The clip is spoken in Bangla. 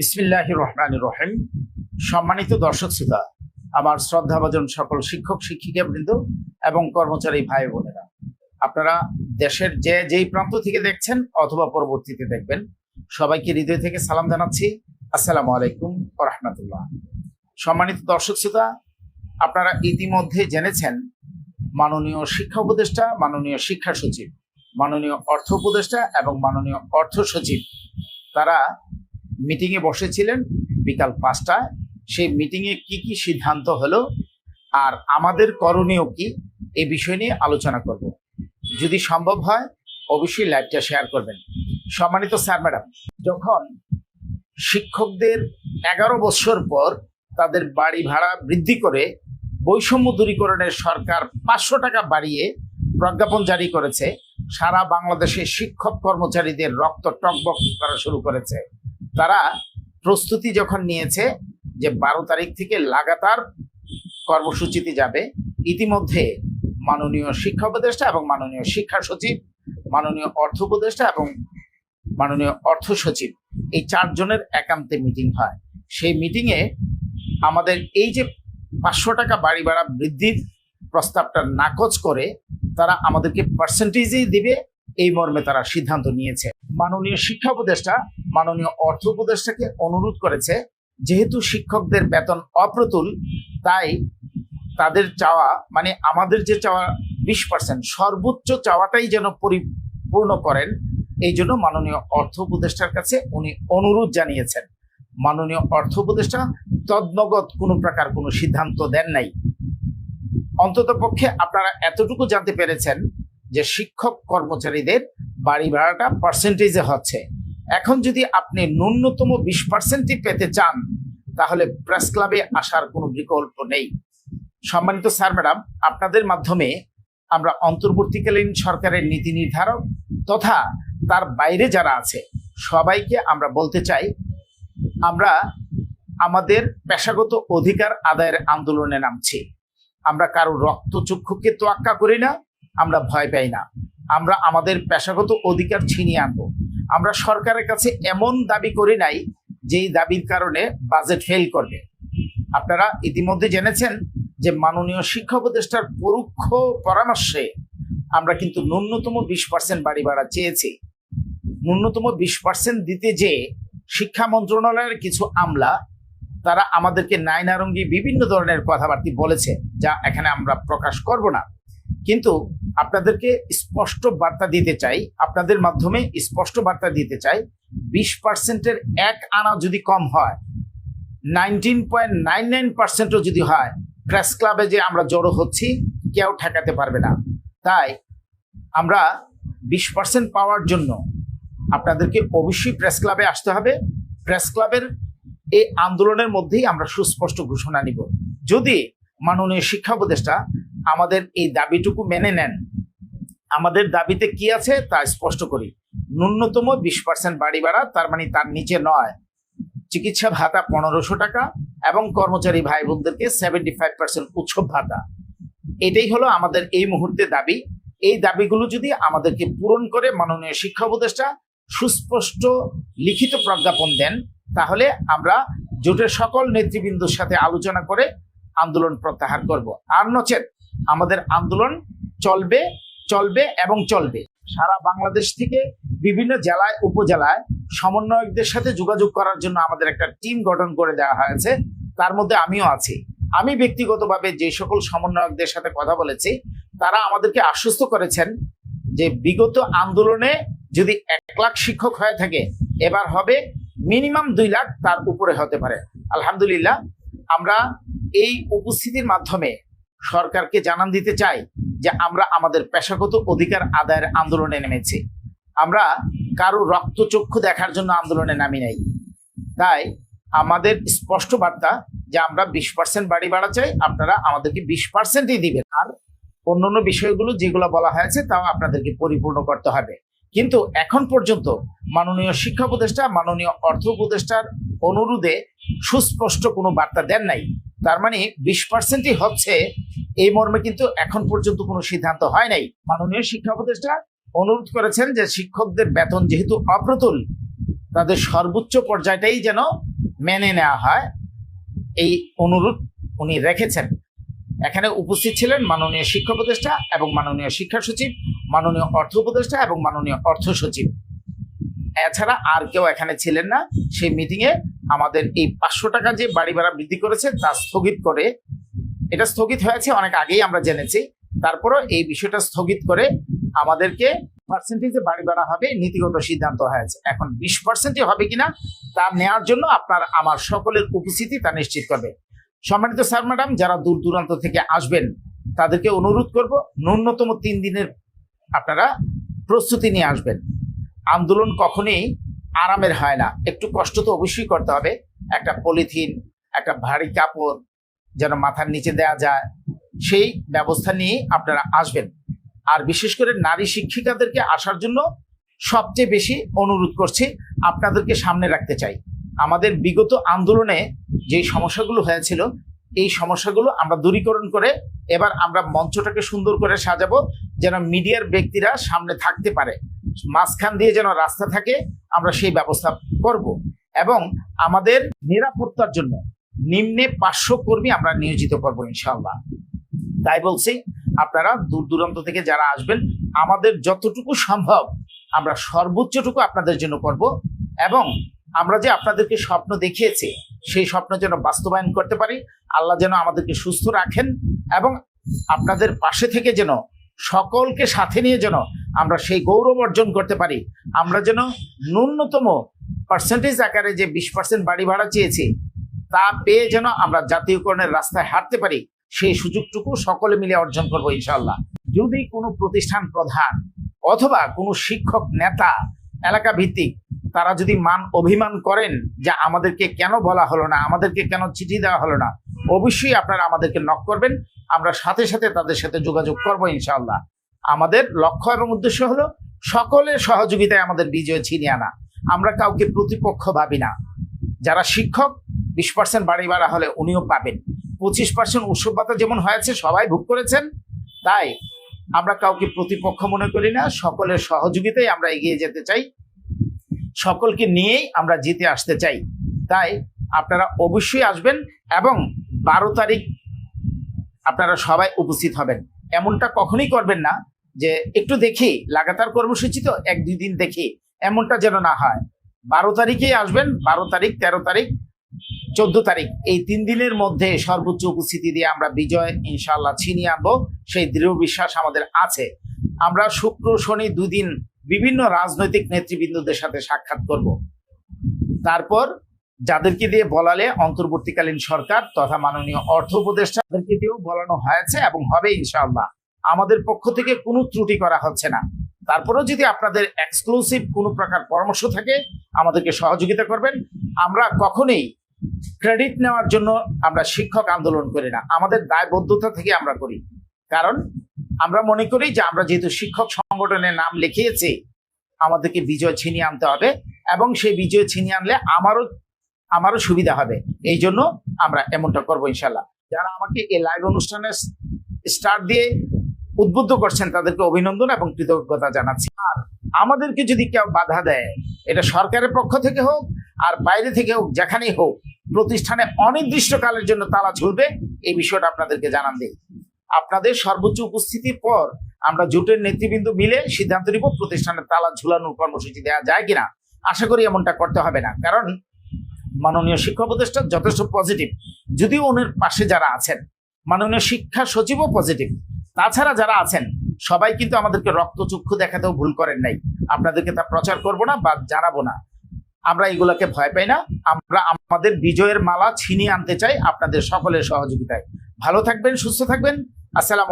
বিসমিল্লাহ রহমান রহিম। সম্মানিত দর্শক শ্রোতা, আমার শ্রদ্ধাভাজন সকল শিক্ষক, শিক্ষিকা বৃন্দ এবং কর্মচারী ভাই বোনেরা, আপনারা দেশের যে যেই প্রান্ত থেকে দেখছেন অথবা পরবর্তীতে দেখবেন, সবাইকে হৃদয় থেকে সালাম জানাচ্ছি। আসসালামু আলাইকুম রহমতুল্লাহ। সম্মানিত দর্শক শ্রোতা, আপনারা ইতিমধ্যে জেনেছেন, মাননীয় শিক্ষা উপদেষ্টা, মাননীয় শিক্ষা সচিব, মাননীয় অর্থ উপদেষ্টা এবং মাননীয় অর্থ সচিব, তারা মিটিংয়ে বসেছিলেন বিকাল পাঁচটায়। সেই মিটিংয়ে কি কি সিদ্ধান্ত হলো আর আমাদের করণীয় কি এই বিষয় নিয়ে আলোচনা করব। যদি সম্ভব হয়, অবশ্যই লাইভটা শেয়ার করবেন। সম্মানিত স্যার ম্যাডাম যখন শিক্ষকদের এগারো বছর পর তাদের বাড়ি ভাড়া বৃদ্ধি করে বৈষম্য দূরীকরণের সরকার পাঁচশো টাকা বাড়িয়ে প্রজ্ঞাপন জারি করেছে, সারা বাংলাদেশের শিক্ষক কর্মচারীদের রক্ত টকবক করা শুরু করেছে। তারা প্রস্তুতি যখন নিয়েছে যে বারো তারিখ থেকে লাগাতার কর্মসূচিতে যাবে, ইতিমধ্যে মাননীয় শিক্ষা উপদেষ্টা এবং মাননীয় শিক্ষা সচিব, মাননীয় অর্থ উপদেষ্টা এবং মাননীয় অর্থ সচিব এই চারজনের একান্তে মিটিং হয়। সেই মিটিংয়ে আমাদের এই যে পাঁচশো টাকা বাড়ি ভাড়া বৃদ্ধির প্রস্তাবটা নাকচ করে তারা আমাদেরকে পার্সেন্টেজেই দিবে, এই মর্মে তারা সিদ্ধান্ত নিয়েছে। মাননীয় শিক্ষা উপদেষ্টা, মাননীয় অর্থ উপদেষ্টাকে অনুরোধ করেছে, যেহেতু শিক্ষকদের বেতন অপ্রতুল, তাই তাদের চাওয়া মানে আমাদের যে চাওয়া বিশ পার্সেন্ট সর্বোচ্চ চাওয়াটাই যেন পরিপূর্ণ করেন, এই জন্য মাননীয় অর্থ উপদেষ্টার কাছে উনি অনুরোধ জানিয়েছেন। মাননীয় অর্থ উপদেষ্টা, তদ্নগত কোনো প্রকার কোনো সিদ্ধান্ত দেন নাই। অন্তত পক্ষে আপনারা এতটুকু জানতে পেরেছেন যে শিক্ষক কর্মচারীদের বাড়ি ভাড়াটা পার্সেন্টেজে হচ্ছে। এখন যদি আপনি ন্যূনতম বিশ পার্সেন্টই পেতে চান, তাহলে প্রেস ক্লাবে আসার কোনো বিকল্প নেই। সম্মানিত স্যার ম্যাডাম আপনাদের মাধ্যমে আমরা অন্তর্বর্তীকালীন সরকারের নীতি নির্ধারক তথা তার বাইরে যারা আছে, সবাইকে আমরা বলতে চাই, আমরা আমাদের পেশাগত অধিকার আদায়ের আন্দোলনে নামছি। আমরা কারও রক্তচক্ষুকে তোয়াক্কা করি না, আমরা ভয় পাই না। আমরা আমাদের পেশাগত অধিকার ছিনিয়ে আনব। আমরা সরকারের কাছে এমন দাবি করি নাই যেই দাবির কারণে বাজেট ফেল করবে। আপনারা ইতিমধ্যে জেনেছেন যে মাননীয় শিক্ষা উপদেষ্টার পরোক্ষ পরামর্শে আমরা কিন্তু ন্যূনতম বিশ পার্সেন্ট বাড়ি ভাড়া চেয়েছি। ন্যূনতম বিশ পার্সেন্ট দিতে যে শিক্ষা মন্ত্রণালয়ের কিছু আমলা, তারা আমাদেরকে নাইনারঙ্গি বিভিন্ন ধরনের কথাবার্তা বলেছে, যা এখানে আমরা প্রকাশ করব না। কিন্তু আপনাদেরকে স্পষ্ট বার্তা দিতে চাই, আপনাদের মাধ্যমে স্পষ্ট বার্তা দিতে চাই, বিশ পার্সেন্টের এক আনা যদি কম হয় নাইনটিন পয়েন্ট নাইন নাইন পার্সেন্টও যদি হয় প্রেস ক্লাবে যে আমরা জড়ো হচ্ছি, কেউ ঠেকাতে পারবে না। তাই আমরা বিশ পার্সেন্ট পাওয়ার জন্য আপনাদেরকে অবশ্যই প্রেস ক্লাবে আসতে হবে। প্রেস ক্লাবের এই আন্দোলনের মধ্যেই আমরা সুস্পষ্ট ঘোষণা নিব। যদি মাননীয় শিক্ষা উপদেষ্টা আমাদের এই দাবিটুকু মেনে নেন। আমাদের দাবিতে কি আছে তা স্পষ্ট করি। ন্যূনতম বিশ পার্সেন্ট বাড়ি ভাড়া, তার মানে তার নিচে নয়। চিকিৎসা ভাতা পনেরোশো টাকা এবং কর্মচারী ভাই বোনদেরকে সেভেন্টি ফাইভ পার্সেন্ট উৎসব ভাতা। এটাই হলো আমাদের এই মুহূর্তে দাবি। এই দাবিগুলো যদি আমাদেরকে পূরণ করে মাননীয় শিক্ষা উপদেষ্টা সুস্পষ্ট লিখিত প্রজ্ঞাপন দেন, তাহলে আমরা জোটের সকল নেতৃবৃন্দর সাথে আলোচনা করে আন্দোলন প্রত্যাহার করব। আর নচেত আমাদের আন্দোলন চলবে চলবে এবং চলবে। সারা বাংলাদেশ থেকে বিভিন্ন জেলায়, উপজেলায় সমন্বয়কদের সাথে যোগাযোগ করার জন্য আমাদের একটা টিম গঠন করে দেওয়া হয়েছে। তার মধ্যে আমিও আছি। আমি ব্যক্তিগতভাবে যে সকল সমন্বয়কদের সাথে কথা বলেছি, তারা আমাদেরকে আশ্বস্ত করেছেন যে বিগত আন্দোলনে যদি এক লাখ শিক্ষক হয়ে থাকে, এবার হবে মিনিমাম দুই লাখ তার উপরে হতে পারে। আলহামদুলিল্লাহ, আমরা এই উপস্থিতির মাধ্যমে সরকারকে জানান দিতে চাই যে আমরা আমাদের পেশাগত অধিকার আদায়ের আন্দোলনে নেমেছি। আমরা কারও রক্তচক্ষু দেখার জন্য আন্দোলনে নামি নাই। তাই আমাদের স্পষ্ট বার্তা যে আমরা বিশ পার্সেন্ট বাড়ি বাড়া চাই, আপনারা আমাদেরকে বিশ পার্সেন্টই দিবেন। আর অন্যান্য বিষয়গুলো যেগুলো বলা হয়েছে, তাও আপনাদেরকে পরিপূর্ণ করতে হবে। কিন্তু এখন পর্যন্ত মাননীয় শিক্ষা উপদেষ্টা, মাননীয় অর্থ উপদেষ্টার অনুরোধে সুস্পষ্ট কোনো বার্তা দেন নাই। তার মানে বিশ পার্সেন্টই হচ্ছে এই মর্মে কিন্তু এখন পর্যন্ত কোনো সিদ্ধান্ত হয় নাই। মাননীয় শিক্ষা উপদেষ্টা অনুরোধ করেছেন যে শিক্ষকদের বেতন যেহেতু অপ্রতুল, তাদের সর্বোচ্চ পর্যায়টাই যেন মেনে নেওয়া হয়, এই অনুরোধ উনি রেখেছেন। এখানে উপস্থিত ছিলেন মাননীয় শিক্ষা উপদেষ্টা এবং মাননীয় শিক্ষা সচিব মাননীয় অর্থ উপদেষ্টা এবং মাননীয় অর্থ সচিব। এছাড়া আর কেউ এখানে ছিলেন না। সেই মিটিংয়ে আমাদের এই পাঁচশো টাকা যে বাড়ি ভাড়া বৃদ্ধি করেছে, তা স্থগিত করে এটা স্থগিত হয়েছে, অনেক আগেই আমরা জেনেছি। তারপরও এই বিষয়টা স্থগিত করে আমাদেরকে পার্সেন্টেজে বাড়ি ভাড়া হবে, নীতিগত সিদ্ধান্ত হয়েছে। এখন বিশ পার্সেন্টই হবে কিনা, তা নেওয়ার জন্য আপনার, আমার সকলের উপস্থিতি তা নিশ্চিত করবে। সম্মানিত স্যার ম্যাডাম যারা দূর দূরান্ত থেকে আসবেন, তাদেরকে অনুরোধ করব, ন্যূনতম তিন দিনের আপনারা প্রস্তুতি নিয়ে আসবেন। আন্দোলন কখনোই আরামের হয় না। একটু কষ্ট তো অবশ্যই করতে হবে। একটা পলিথিন, একটা ভারী কাপড় যেন মাথার নিচে দেয়া যায়, সেই ব্যবস্থা নিয়ে আপনারা আসবেন। আর বিশেষ করে নারী শিক্ষিকাদেরকে আসার জন্য সবচেয়ে বেশি অনুরোধ করছি, আপনাদেরকে সামনে রাখতে চাই। আমাদের বিগত আন্দোলনে যে সমস্যাগুলো হয়েছিল এই সমস্যাগুলো আমরা দূরীকরণ করে এবার আমরা মঞ্চটাকে সুন্দর করে সাজাবো, যেন মিডিয়ার ব্যক্তিরা সামনে থাকতে পারে। মাঝখান দিয়ে যেন রাস্তা থাকে, আমরা সেই ব্যবস্থা করব। এবং আমাদের নিরাপত্তার জন্য নিম্নে পাঁচশো কর্মী আমরা নিয়োজিত করব ইনশাল্লাহ তাই বলছি, আপনারা দূর দূরান্ত থেকে যারা আসবেন, আমাদের যতটুকু সম্ভব আমরা সর্বোচ্চটুকু আপনাদের জন্য করব। এবং আমরা যে আপনাদেরকে স্বপ্ন দেখিয়েছি সেই স্বপ্ন যেন বাস্তবায়ন করতে পারি। আল্লাহ যেন আমাদেরকে সুস্থ রাখেন এবং আপনাদের পাশে থেকে যেন সকলকে সাথে নিয়ে যেন আমরা সেই গৌরব অর্জন করতে পারি। আমরা যেন ন্যূনতম পার্সেন্টেজ আকারে যে বিশ পার্সেন্ট বাড়ি ভাড়া চেয়েছি, তা পেয়ে যেন আমরা জাতীয়করণের রাস্তায় হাঁটতে পারি, সেই সুযোগটুকু সকলে মিলে অর্জন করব ইনশাল্লাহ যদি কোনো প্রতিষ্ঠান প্রধান অথবা কোনো শিক্ষক নেতা এলাকা ভিত্তিক তারা যদি মান অভিমান করেন যে আমাদেরকে কেন বলা হলো না, আমাদেরকে কেন চিঠি দেওয়া হলো না, অবশ্যই আপনারা আমাদেরকে নক করবেন। আমরা সাথে সাথে তাদের সাথে যোগাযোগ করব ইনশাল্লাহ আমাদের লক্ষ্য এবং উদ্দেশ্য হলো সকলের সহযোগিতায় আমাদের বিজয় ছিনিয়ে আনা। আমরা কাউকে প্রতিপক্ষ ভাবি না। যারা শিক্ষক, বিশ পার্সেন্ট বাড়ি ভাড়া হলে উনিও পাবেন। পঁচিশ পার্সেন্ট উৎসব ভাতা যেমন হয়েছে, সবাই ভোগ করেছেন। তাই আমরা কাউকে প্রতিপক্ষ মনে করি না, সকলের সহযোগিতায় আমরা এগিয়ে যেতে চাই। সকলকে নিয়েই আমরা জিতে আসতে চাই। তাই আপনারা অবশ্যই আসবেন এবং বারো তারিখ আপনারা সবাই উপস্থিত হবেন। এমনটা কখনোই করবেন না যে একটু দেখি, লাগাতার কর্মসূচি তো এক দুই দিন দেখি, এমনটা যেন না হয়। বারো তারিখেই আসবেন, বারো তারিখ, তেরো তারিখ, চোদ্দ তারিখ, এই তিন দিনের মধ্যে সর্বোচ্চ উপস্থিতি দিয়ে আমরা বিজয় ইনশাল্লাহ ছিনিয়ে আনব। সেই দৃঢ় বিশ্বাস আমাদের আছে। আমরা শুক্র, শনি দুদিন বিভিন্ন রাজনৈতিক নেতৃবৃন্দদের সাথে সাক্ষাৎ করব। তারপর যাদেরকে দিয়ে বলালে অন্তর্বর্তীকালীন সরকার তথা মাননীয় অর্থ উপদেষ্টাদেরকে দিয়েও বলানো হয়েছে এবং হবে ইনশাআল্লাহ। আমাদের পক্ষ থেকে কোনো ত্রুটি করা হচ্ছে না। তারপরেও যদি আপনাদের এক্সক্লুসিভ কোনো প্রকার পরামর্শ থাকে, আমাদেরকে সহযোগিতা করবেন। আমরা কখনোই ক্রেডিট নেওয়ার জন্য আমরা শিক্ষক আন্দোলন করি না। আমাদের দায়বদ্ধতা থেকে আমরা করি। কারণ আমরা মনে করি যে আমরা যেহেতু শিক্ষক সংগঠনের নাম লিখিয়েছি, আমাদেরকে বিজয় ছিনিয়ে আনতে হবে এবং সেই বিজয় ছিনিয়ে আনলে আমারও আমারও সুবিধা হবে। এই জন্য আমরা এমনটা করব ইনশাল্লাহ যারা আমাকে এই লাইভ অনুষ্ঠানে স্টার্ট দিয়ে উদ্বুদ্ধ করছেন, তাদেরকে অভিনন্দন এবং কৃতজ্ঞতা জানাচ্ছি। আর আমাদেরকে যদি কেউ বাধা দেয়, এটা সরকারের পক্ষ থেকে হোক আর বাইরে থেকে হোক, যেখানেই হোক, প্রতিষ্ঠানে অনির্দিষ্টকালের জন্য তালা ঝুলবে, এই বিষয়টা আপনাদেরকে জানান দিই। আপনাদের সর্বোচ্চ উপস্থিতির পর আমরা জোটের নেতৃবৃন্দ মিলে সিদ্ধান্ত নিব প্রতিষ্ঠানের তালা ঝুলানোর কর্মসূচি দেওয়া যায় কিনা। আশা করি এমনটা করতে হবে না, কারণ মাননীয় শিক্ষা উপদেষ্টা যথেষ্ট পজিটিভ যদিও ওনার পাশে যারা আছেন, মাননীয় শিক্ষা সচিবও পজিটিভ তাছাড়া যারা আছেন, সবাই কিন্তু আমাদেরকে রক্তচক্ষু দেখাতেও ভুল করেন নাই। আপনাদেরকে তা প্রচার করব না বা জানাব না। আমরা এগুলাকে ভয় পাই না। আমরা আমাদের বিজয়ের মালা ছিনিয়ে আনতে চাই আপনাদের সকলের সহযোগিতায়। ভালো থাকবেন, সুস্থ থাকবেন। আসসালাম